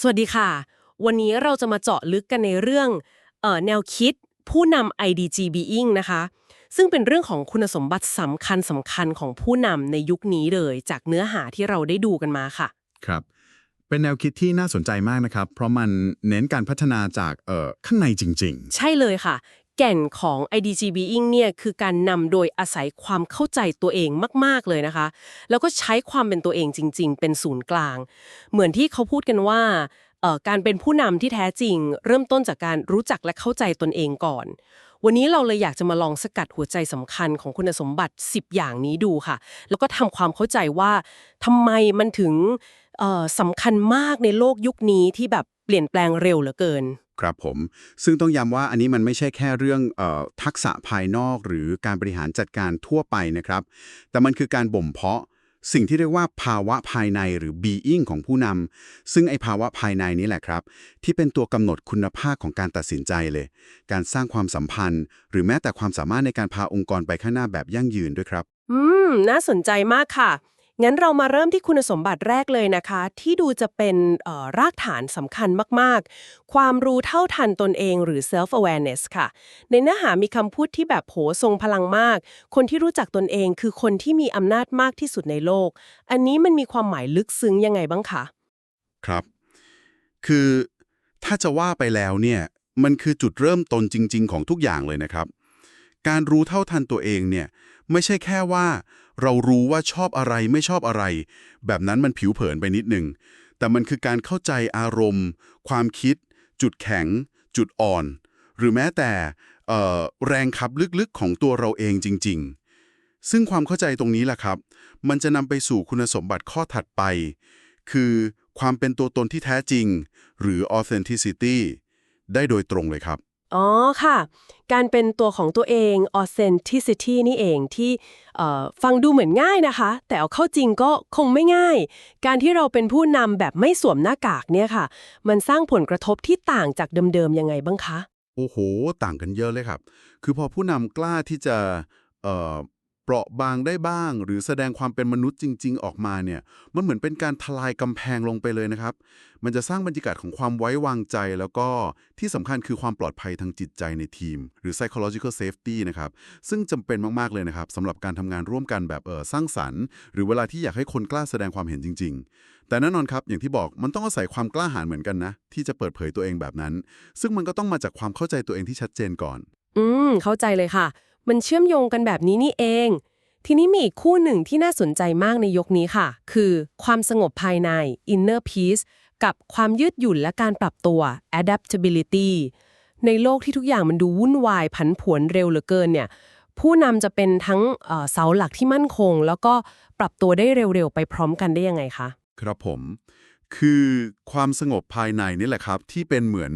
สวัสดีค่ะ วันนี้เราจะมาเจาะลึกกันในเรื่องเออแนวคิดผู้นำ IDG Being นะคะ ซึ่งเป็นเรื่องของคุณสมบัติสำคัญสำคัญของผู้นำในยุคนี้เลย จากเนื้อหาที่เราได้ดูกันมาค่ะ ครับ เป็นแนวคิดที่น่าสนใจมากนะครับ เพราะมันเน้นการพัฒนาจากเอ่อข้างในจริงใช่เลยค่ะ แก่นของ IDG Being เนี่ยคือการนำโดยอาศัยความเข้าใจตัวเองมาก ๆ เลยนะคะ แล้วก็ใช้ความเป็นตัวเองจริง ๆ เป็นศูนย์กลาง เหมือนที่เขาพูดกันว่าเอ่อการเป็นผู้นำที่แท้จริง เริ่มต้นจากการรู้จักและเข้าใจตนเองก่อน วันนี้เราเลยอยากจะมาลองสกัดหัวใจสำคัญของคุณสมบัติ 10 อย่างนี้ดูค่ะ แล้วก็ทำความเข้าใจว่าทำไมมันถึงเอ่อสำคัญมากในโลกยุคนี้ที่แบบเปลี่ยนแปลงเร็วเหลือเกิน ครับผม ซึ่งต้องย้ำว่าอันนี้มันไม่ใช่แค่เรื่องออทักษะภายนอกหรือการบริหารจัดการทั่วไปนะครับ แต่มันคือการบ่มเพาะสิ่งที่เรียกว่าภาวะภายในหรือ being ของผู้นำซึ่งไอภาวะภายในนี้แหละครับ ที่เป็นตัวกำหนดคุณภาพของการตัดสินใจเลย การสร้างความสัมพันธ์ หรือแม้แต่ความสามารถในการพาองค์กรไปข้างหน้าแบบยั่งยืนด้วยครับ อืม น่าสนใจมากค่ะ งั้นเรามาเริ่มที่คุณสมบัติแรกเลยนะคะ ที่ดูจะเป็นรากฐานสำคัญมากๆ ความรู้เท่าทันตนเองหรือ self awareness ค่ะ ในเนื้อหามีคำพูดที่แบบโหทรงพลังมาก คนที่รู้จักตนเองคือคนที่มีอำนาจมากที่สุดในโลก อันนี้มันมีความหมายลึกซึ้งยังไงบ้างคะครับ คือถ้าจะว่าไปแล้วเนี่ยมันคือจุดเริ่มต้นจริง ๆ ของทุกอย่างเลยนะครับ การรู้เท่าทันตัวเองเนี่ยไม่ใช่แค่ว่า เรารู้ว่าชอบอะไรไม่ชอบอะไร แบบนั้นมันผิวเผินไปนิดหนึ่ง แต่มันคือการเข้าใจอารมณ์ ความคิด จุดแข็ง จุดอ่อน หรือแม้แต่แรงขับลึกๆของตัวเราเองจริง ๆ ซึ่งความเข้าใจตรงนี้แหละครับ มันจะนำไปสู่คุณสมบัติข้อถัดไป คือความเป็นตัวตนที่แท้จริง หรือ authenticity ได้โดยตรงเลยครับ อ๋อค่ะ การเป็นตัวของตัวเอง authenticity นี่เองที่ฟังดูเหมือนง่ายนะคะ แต่เอาเข้าจริงก็คงไม่ง่าย การที่เราเป็นผู้นำแบบไม่สวมหน้ากากเนี่ยค่ะ มันสร้างผลกระทบที่ต่างจากเดิมๆยังไงบ้างคะ โอ้โห ต่างกันเยอะเลยครับ คือพอผู้นำกล้าที่จะ เปราะบางได้บ้าง หรือแสดงความเป็นมนุษย์จริง ๆ ออกมาเนี่ยมันเหมือนเป็นการทลายกำแพงลงไปเลยนะครับ มันจะสร้างบรรยากาศของความไว้วางใจ แล้วก็ที่สำคัญคือความปลอดภัยทางจิตใจในทีม หรือ psychological safety นะครับ ซึ่งจำเป็นมาก ๆ เลยนะครับสำหรับการทำงานร่วมกันแบบเออสร้างสรรค์ หรือเวลาที่อยากให้คนกล้าแสดงความเห็นจริง ๆ แต่แน่นอนครับอย่างที่บอกมันต้องอาศัยความกล้าหาญเหมือนกันนะที่จะเปิดเผยตัวเองแบบนั้น ซึ่งมันก็ต้องมาจากความเข้าใจตัวเองที่ชัดเจนก่อน อืมเข้าใจเลยค่ะ มันเชื่อมโยงกันแบบนี้นี่เอง ทีนี้มีอีกคู่หนึ่งที่น่าสนใจมากในยกนี้ค่ะ คือความสงบภายใน inner peace กับความยืดหยุ่นและการปรับตัว adaptability ในโลกที่ทุกอย่างมันดูวุ่นวายผันผวนเร็วเหลือเกินเนี่ยผู้นำจะเป็นทั้งเอ่อเสาหลักที่มั่นคง แล้วก็ปรับตัวได้เร็วๆ ไปพร้อมกันได้ยังไงคะ ครับผม คือความสงบภายในนี่แหละครับ ที่เป็นเหมือน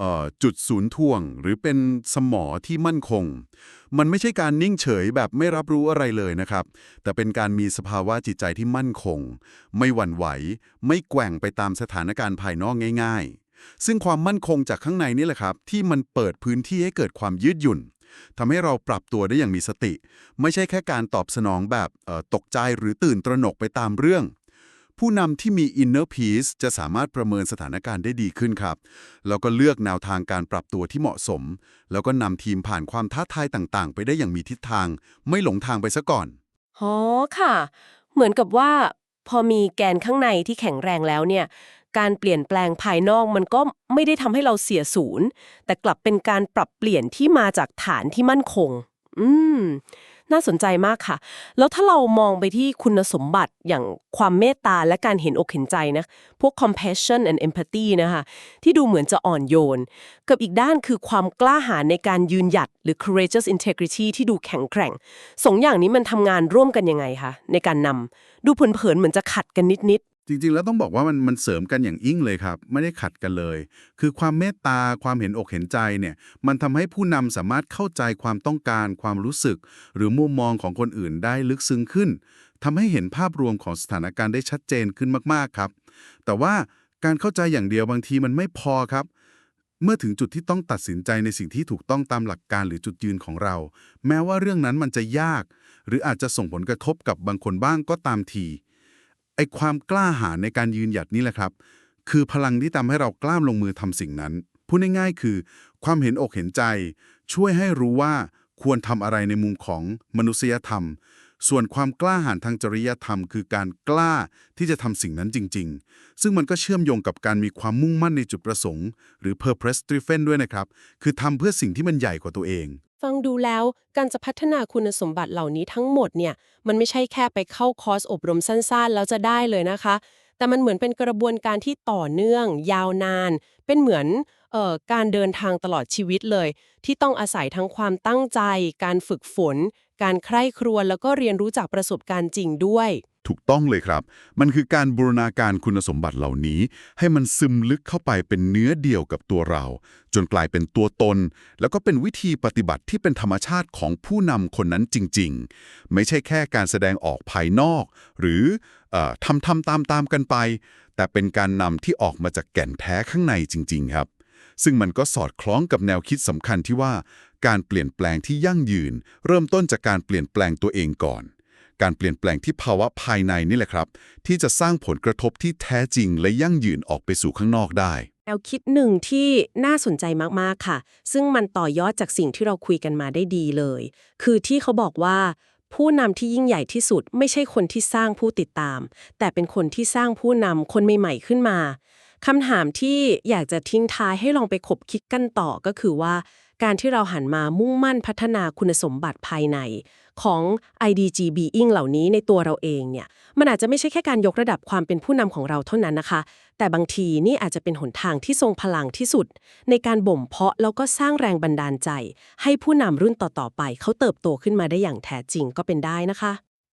ออจุดศูนย์ถ่วง หรือเป็นสมอที่มั่นคง มันไม่ใช่การนิ่งเฉยแบบไม่รับรู้อะไรเลยนะครับ แต่เป็นการมีสภาวะจิตใจที่มั่นคง ไม่หวั่นไหว ไม่แกว่งไปตามสถานการณ์ภายนอกง่าย ๆ ซึ่งความมั่นคงจากข้างในนี่แหละครับ ที่มันเปิดพื้นที่ให้เกิดความยืดหยุ่นทำให้เราปรับตัวได้อย่างมีสติ ไม่ใช่แค่การตอบสนองแบบตกใจหรือตื่นตระหนกไปตามเรื่อง ผู้นำที่มี inner peace จะสามารถประเมินสถานการณ์ได้ดีขึ้นครับ แล้วก็เลือกแนวทางการปรับตัวที่เหมาะสม แล้วก็นำทีมผ่านความท้าทายต่างๆ ไปได้อย่างมีทิศทาง ไม่หลงทางไปซะก่อนอ๋อค่ะ เหมือนกับว่า พอมีแกนข้างในที่แข็งแรงแล้วเนี่ย การเปลี่ยนแปลงภายนอกมันก็ไม่ได้ทำให้เราเสียศูนย์ แต่กลับเป็นการปรับเปลี่ยนที่มาจากฐานที่มั่นคง อืม น่าสนใจมากค่ะ แล้วถ้าเรามองไปที่คุณสมบัติอย่างความเมตตาและการเห็นอกเห็นใจนะ พวก compassion and empathy นะคะที่ดูเหมือนจะอ่อนโยน กับอีกด้านคือความกล้าหาญในการยืนหยัดหรือ courageous integrity ที่ดูแข็งแกร่งสองอย่างนี้มันทำงานร่วมกันยังไงคะในการนำดูเผินๆเหมือนจะขัดกันนิด จริงๆ แล้วต้องบอกว่ามันมันเสริมกันอย่างยิ่งเลยครับ ไม่ได้ขัดกันเลย คือความเมตตาความเห็นอกเห็นใจเนี่ยมันทำให้ผู้นำสามารถเข้าใจความต้องการ ความรู้สึก หรือมุมมองของคนอื่นได้ลึกซึ้งขึ้นทำให้เห็นภาพรวมของสถานการณ์ได้ชัดเจนขึ้นมากๆครับ แต่ว่าการเข้าใจอย่างเดียวบางทีมันไม่พอครับ เมื่อถึงจุดที่ต้องตัดสินใจในสิ่งที่ถูกต้องตามหลักการหรือจุดยืนของเรา แม้ว่าเรื่องนั้นมันจะยาก หรืออาจจะส่งผลกระทบกับบางคนบ้างก็ตามที ไอ้ความกล้าหาญในการยืนหยัดนี่แหละครับ คือพลังที่ทำให้เรากล้ามลงมือทำสิ่งนั้น พูดง่ายๆ คือ ความเห็นอกเห็นใจ ช่วยให้รู้ว่าควรทำอะไรในมุมของมนุษยธรรม ส่วนความกล้าหาญทางจริยธรรม คือการกล้าที่จะทำสิ่งนั้นจริง ๆ ซึ่งมันก็เชื่อมโยงกับการมีความมุ่งมั่นในจุดประสงค์ หรือ purpose driven ด้วยนะครับ คือทำเพื่อสิ่งที่มันใหญ่กว่าตัวเอง ฟังดูแล้วการจะพัฒนาคุณสมบัติเหล่านี้ทั้งหมดเนี่ยมันไม่ใช่แค่ไปเข้าคอร์สอบรมสั้นๆ แล้วจะได้เลยนะคะ แต่มันเหมือนเป็นกระบวนการที่ต่อเนื่อง ยาวนาน เป็นเหมือนเอ่อการเดินทางตลอดชีวิตเลย ที่ต้องอาศัยทั้งความตั้งใจ การฝึกฝน การใคร่ครวญแล้วก็เรียนรู้จากประสบการณ์จริงด้วย ถูกต้องเลยครับ มันคือการบูรณาการคุณสมบัติเหล่านี้ ให้มันซึมลึกเข้าไปเป็นเนื้อเดียวกับตัวเรา จนกลายเป็นตัวตน แล้วก็เป็นวิธีปฏิบัติที่เป็นธรรมชาติของผู้นำคนนั้นจริง ๆ ไม่ใช่แค่การแสดงออกภายนอก หรือเออทำทำตามตามกันไป แต่เป็นการนำที่ออกมาจากแก่นแท้ข้างในจริง ๆ ครับ ซึ่งมันก็สอดคล้องกับแนวคิดสำคัญที่ว่า การเปลี่ยนแปลงที่ยั่งยืน เริ่มต้นจากการเปลี่ยนแปลงตัวเองก่อน การเปลี่ยนแปลงที่ภาวะภายในนี่แหละครับ ที่จะสร้างผลกระทบที่แท้จริงและยั่งยืนออกไปสู่ข้างนอกได้แนวคิดหนึ่งที่น่าสนใจมาก ๆ ค่ะ ซึ่งมันต่อยอดจากสิ่งที่เราคุยกันมาได้ดีเลย คือที่เขาบอกว่า ผู้นำที่ยิ่งใหญ่ที่สุดไม่ใช่คนที่สร้างผู้ติดตาม แต่เป็นคนที่สร้างผู้นำคนใหม่ๆขึ้นมาคำถามที่อยากจะทิ้งท้ายให้ลองไปคบคิดกันต่อก็คือว่า การที่เราหันมามุ่งมั่นพัฒนาคุณสมบัติภายใน ของ IDG Being เหล่านี้ในตัวเราเองเนี่ยมันอาจจะไม่ใช่แค่การยกระดับความเป็นผู้นำของเราเท่านั้นนะคะ แต่บางทีนี่อาจจะเป็นหนทางที่ทรงพลังที่สุด ในการบ่มเพาะแล้วก็สร้างแรงบันดาลใจ ให้ผู้นำรุ่นต่อๆไปเขาเติบโตขึ้นมาได้อย่างแท้จริงก็เป็นได้นะคะ